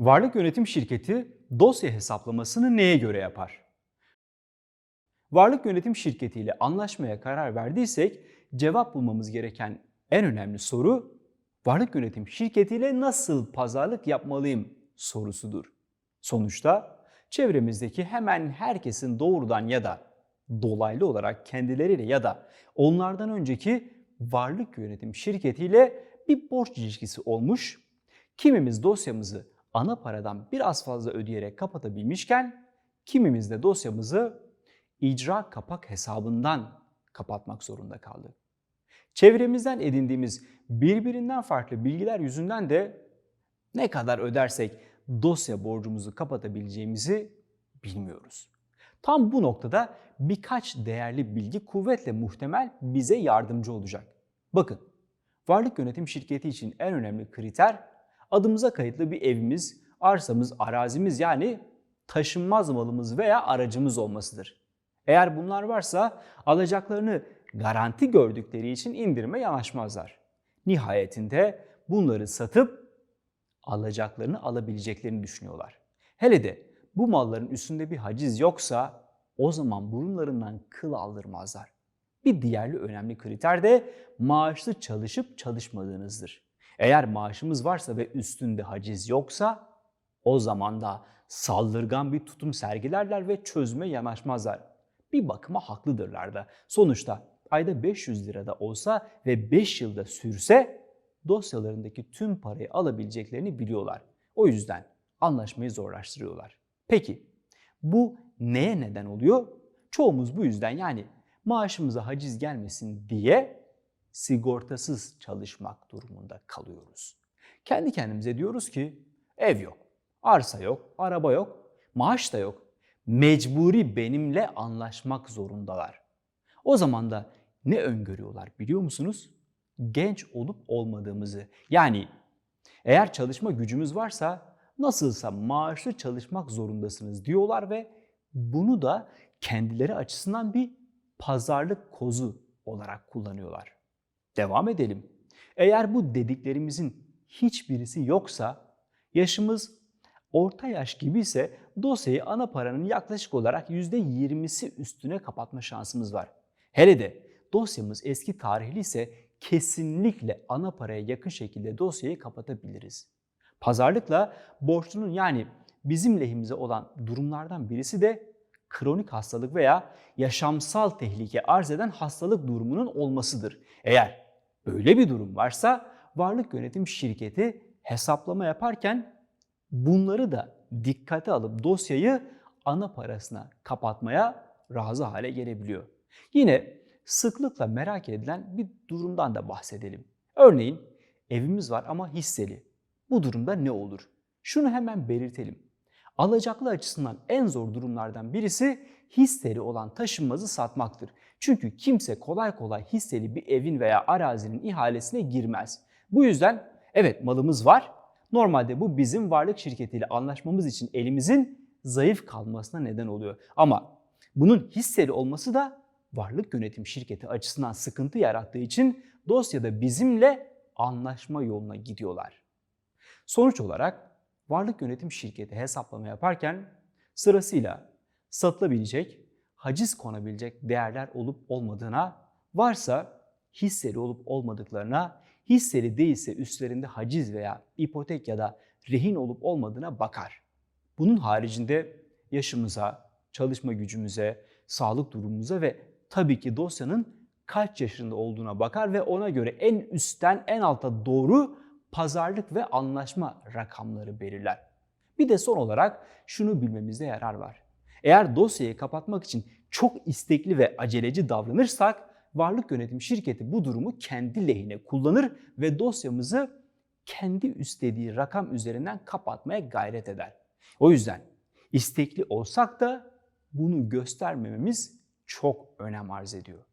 Varlık yönetim şirketi dosya hesaplamasını neye göre yapar? Varlık yönetim şirketiyle anlaşmaya karar verdiysek cevap bulmamız gereken en önemli soru varlık yönetim şirketiyle nasıl pazarlık yapmalıyım sorusudur. Sonuçta çevremizdeki hemen herkesin doğrudan ya da dolaylı olarak kendileriyle ya da onlardan önceki varlık yönetim şirketiyle bir borç ilişkisi olmuş. Kimimiz dosyamızı ana paradan biraz fazla ödeyerek kapatabilmişken kimimiz de dosyamızı icra kapak hesabından kapatmak zorunda kaldı. Çevremizden edindiğimiz birbirinden farklı bilgiler yüzünden de ne kadar ödersek dosya borcumuzu kapatabileceğimizi bilmiyoruz. Tam bu noktada birkaç değerli bilgi kuvvetle muhtemel bize yardımcı olacak. Bakın, varlık yönetim şirketi için en önemli kriter adımıza kayıtlı bir evimiz, arsamız, arazimiz yani taşınmaz malımız veya aracımız olmasıdır. Eğer bunlar varsa alacaklarını garanti gördükleri için indirime yanaşmazlar. Nihayetinde bunları satıp alacaklarını alabileceklerini düşünüyorlar. Hele de bu malların üstünde bir haciz yoksa o zaman burunlarından kıl aldırmazlar. Bir diğerli önemli kriter de maaşlı çalışıp çalışmadığınızdır. Eğer maaşımız varsa ve üstünde haciz yoksa o zaman da saldırgan bir tutum sergilerler ve çözüme yanaşmazlar. Bir bakıma haklıdırlar da. Sonuçta ayda 500 lirada olsa ve 5 yılda sürse dosyalarındaki tüm parayı alabileceklerini biliyorlar. O yüzden anlaşmayı zorlaştırıyorlar. Peki bu neye neden oluyor? Çoğumuz bu yüzden yani maaşımıza haciz gelmesin diye sigortasız çalışmak durumunda kalıyoruz. Kendi kendimize diyoruz ki ev yok, arsa yok, araba yok, maaş da yok. Mecburi benimle anlaşmak zorundalar. O zaman da ne öngörüyorlar biliyor musunuz? Genç olup olmadığımızı. Yani eğer çalışma gücümüz varsa nasılsa maaşlı çalışmak zorundasınız diyorlar ve bunu da kendileri açısından bir pazarlık kozu olarak kullanıyorlar. Devam edelim. Eğer bu dediklerimizin hiçbirisi yoksa yaşımız orta yaş gibi ise dosyayı ana paranın yaklaşık olarak %20'si üstüne kapatma şansımız var. Hele de dosyamız eski tarihli ise kesinlikle ana paraya yakın şekilde dosyayı kapatabiliriz. Pazarlıkla borçlunun yani bizim lehimize olan durumlardan birisi de kronik hastalık veya yaşamsal tehlike arz eden hastalık durumunun olmasıdır. Eğer böyle bir durum varsa varlık yönetim şirketi hesaplama yaparken bunları da dikkate alıp dosyayı ana parasına kapatmaya razı hale gelebiliyor. Yine sıklıkla merak edilen bir durumdan da bahsedelim. Örneğin evimiz var ama hisseli. Bu durumda ne olur? Şunu hemen belirtelim. Alacaklı açısından en zor durumlardan birisi hisseli olan taşınmazı satmaktır. Çünkü kimse kolay kolay hisseli bir evin veya arazinin ihalesine girmez. Bu yüzden evet malımız var. Normalde bu bizim varlık şirketiyle anlaşmamız için elimizin zayıf kalmasına neden oluyor. Ama bunun hisseli olması da varlık yönetim şirketi açısından sıkıntı yarattığı için dosyada bizimle anlaşma yoluna gidiyorlar. Sonuç olarak varlık yönetim şirketi hesaplama yaparken sırasıyla satılabilecek, haciz konabilecek değerler olup olmadığına, varsa hisseli olup olmadıklarına, hisseli değilse üstlerinde haciz veya ipotek ya da rehin olup olmadığına bakar. Bunun haricinde yaşımıza, çalışma gücümüze, sağlık durumumuza ve tabii ki dosyanın kaç yaşında olduğuna bakar ve ona göre en üstten en alta doğru pazarlık ve anlaşma rakamları belirler. Bir de son olarak şunu bilmemizde yarar var. Eğer dosyayı kapatmak için çok istekli ve aceleci davranırsak varlık yönetim şirketi bu durumu kendi lehine kullanır ve dosyamızı kendi üstlediği rakam üzerinden kapatmaya gayret eder. O yüzden istekli olsak da bunu göstermememiz çok önem arz ediyor.